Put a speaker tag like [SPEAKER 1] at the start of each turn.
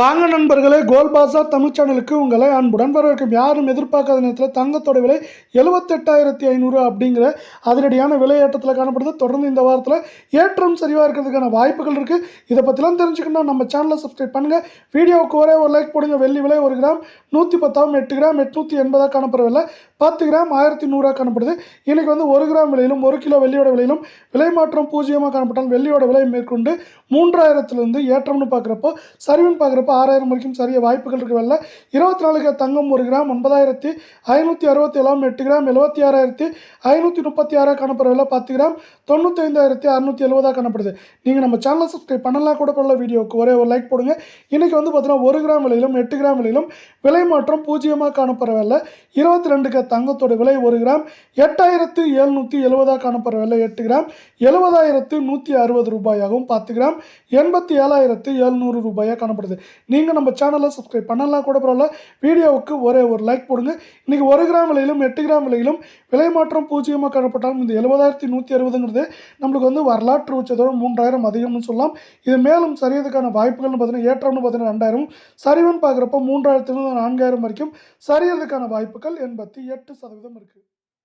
[SPEAKER 1] வாங்க நண்பர்களே கோல்பாசா தமிழ் சேனலுக்கு உங்களை அன்புடன் வரவேற்கும். யாரும் எதிர்பார்க்காத நேரத்தில் தங்கத்தோட விலை எழுபத்தெட்டாயிரத்தி ஐநூறு அப்படிங்கிற அதிரடியான விலையேற்றத்தில் காணப்படுது. தொடர்ந்து இந்த வாரத்தில் ஏற்றம் சரிவாக இருக்கிறதுக்கான வாய்ப்புகள் இருக்குது இதை பற்றிலாம் தெரிஞ்சுக்கணும் நம்ம சேனலை சப்ஸ்கிரைப் பண்ணுங்கள் வீடியோவுக்கு ஒரே ஒரு லைக் போடுங்க. வெள்ளி விலை ஒரு கிராம் நூற்றி பத்தாம் எட்டு கிராம் எட்நூற்றி எண்பதாக காணப்படவில்லை பத்து கிராம் ஆயிரத்தி நூறாக காணப்படுது. இன்றைக்கி வந்து ஒரு கிராம் விலையிலும் ஒரு கிலோ வெள்ளியோட விலையிலும் விலை மாற்றம் பூஜ்ஜியமாக காணப்பட்டால் வெள்ளியோட விலை மேற்கொண்டு மூன்றாயிரத்துலேருந்து ஏற்றம்னு பார்க்குறப்போ சரிவுன்னு பார்க்குறப்போ ஆறாயிரம் வரைக்கும் சரிய வாய்ப்புகள் இருக்கு இருபத்தி நாலு கிராம் தங்கம் ஒரு கிராம் ஒன்பதாயிரத்தி ஐநூற்றி அறுபத்தி ஏழாம் எட்டு கிராம் எழுபத்தி ஆறாயிரத்தி ஐநூற்றி முப்பத்தி ஆறாக காணப்படுற விலை பத்து கிராம் தொண்ணூற்றி ஐந்தாயிரத்தி அறுநூற்றி எழுபதாக காணப்படுது. நீங்கள் நம்ம சேனலை சப்ஸ்கிரைப் பண்ணலாம் கூட பண்ணல வீடியோவுக்கு ஒரே ஒரு லைக் போடுங்க. இன்றைக்கி வந்து பார்த்தீங்கன்னா ஒரு கிராம் விலையிலும் எட்டு கிராம் விலையிலும் விலை மாற்றம் பூஜ்ஜியமாக காணப்படுற விலை. இருபத்தி ரெண்டு கிராம் தங்கத்தோட விலை ஒரு கிராம் எட்டாயிரத்து எழுநூற்றி எழுபதாக காணப்படுற விலை எட்டு கிராம் எழுபதாயிரத்து நூற்றி அறுபது ரூபாயாகவும் பத்து கிராம் எண்பத்தி ஏழாயிரத்து எழுநூறு ரூபாயாக காணப்படுது. நீங்கள் நம்ம சேனலை சப்ஸ்கிரைப் பண்ணலாம் கூட பரவாயில்ல. வீடியோவுக்கு ஒரே ஒரு லைக் போடுங்க. இன்றைக்கி ஒரு கிராம் விலையிலும் எட்டு கிராம் விலையிலும் விலை மாற்றம் பூஜ்ஜியமாக காணப்பட்டாலும் இந்த எழுபதாயிரத்தி நூற்றி அறுபதுங்கிறது நம்மளுக்கு வந்து வரலாற்று உச்சத்தோட மூன்றாயிரம் அதிகம்னு சொல்லலாம். இது மேலும் சரியதுக்கான வாய்ப்புகள்னு பார்த்தீங்கன்னா ஏற்றம்னு பார்த்தீங்கன்னா ரெண்டாயிரம் சரிவுன்னு பார்க்குறப்போ மூன்றாயிரத்துலேருந்து நான்காயிரம் வரைக்கும் சரியறதுக்கான வாய்ப்புகள் எண்பத்தி எட்டு சதவீதம் இருக்குது